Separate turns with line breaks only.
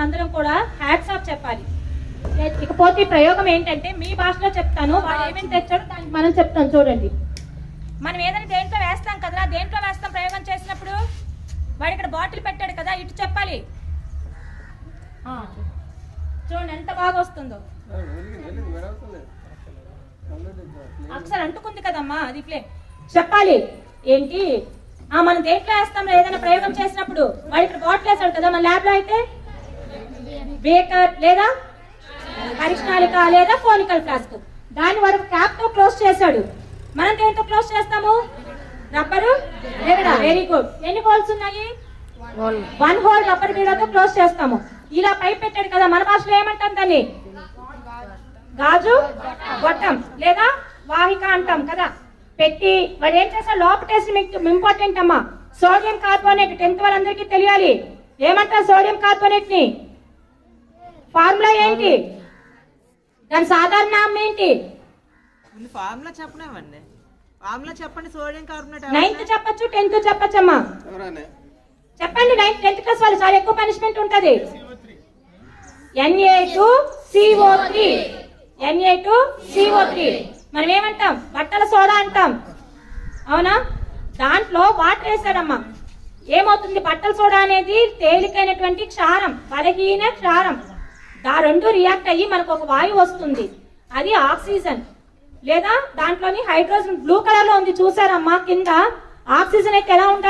మనందరం కూడా hats off చెప్పాలి. ఇకపోతే ప్రయోగం ఏంటంటే మీ భాషలో చెప్తాను వాడు ఏమేమి తెచ్చాడో దానికి మనం చెప్తాం చూడండి. మనం ఏదైనా దేంట్లో వేస్తాం కదరా దేంట్లో వేస్తాం ప్రయోగం చేసినప్పుడు? వాడు ఇక్కడ బాటిల్ పెట్టాడు కదా ఇటు చెప్పాలి. చూడండి ఎంత బాగా వస్తుందో. అక్షరం అంటుకుంది కదమ్మా అది ఫ్లే చెప్పాలి. ఏంటి? మనం దేంట్లో వేస్తాం ఏదైనా ప్రయోగం చేసినప్పుడు? వాడు ఇక్కడ బాటిల్ వేసాడు కదా మన ల్యాబ్లో అయితే? బేకర్ లేదా పరిష్ణాళిక లేదా ఫోనికల్ ఫ్లాస్క్. దాన్ని వాడు క్యాప్తో క్లోజ్ చేశాడు. మనం దేంతో క్లోజ్ చేస్తాము? రబ్బరు లేదా? వెరీ గుడ్ ఎన్ని హోల్స్ ఉన్నాయి? వన్ హోల్ రబ్బర్ బీడతో క్లోజ్ చేస్తాము. ఇలా పైప్ పెట్టాడు కదా మన భాషలో ఏమంటాం దాన్ని? గాజు గొట్టం లేదా వాహిక అంటాం కదా. పెట్టి వాడు ఏం చేస్తాడు లోపటేసి మీకు ఇంపార్టెంట్ అమ్మా. సోడియం కార్బోనేట్ టెన్త్ వాళ్ళందరికీ తెలియాలి. ఏమంటారు సోడియం కార్బోనేట్ని ఫార్ములా ఏంటి? దాని సాధారణ నామం ఏంటి?
ఫార్ములా చెప్పనివ్వండి. ఫార్ములా చెప్పండి సోడియం కార్బోనేట్
నైన్త్ చెప్పొచ్చు టెన్త్ చెప్పొచ్చమ్మా. చెప్పండి నైన్త్ టెన్త్ క్లాస్ వాళ్ళు చాలా ఎక్కువ పనిష్మెంట్ ఉంటది. NA two CO three NA two CO three మనం ఏమంటాం? బట్టల సోడా అంటాం. అవునా? దాంట్లో వాటర్ వేసాడమ్మా ఏమవుతుంది? బట్టల సోడా అనేది తేలికైనటువంటి క్షారం బలహీన క్షారం. ఆ రెండు రియాక్ట్ అయ్యి మనకు ఒక వాయువు వస్తుంది. అది ఆక్సిజన్. లేదా దాంట్లోని హైడ్రోజన్ బ్లూ కలర్లో ఉంది. చూసారమ్మా కింద ఆక్సిజన్ అయితే ఎలా ఉంటుంది?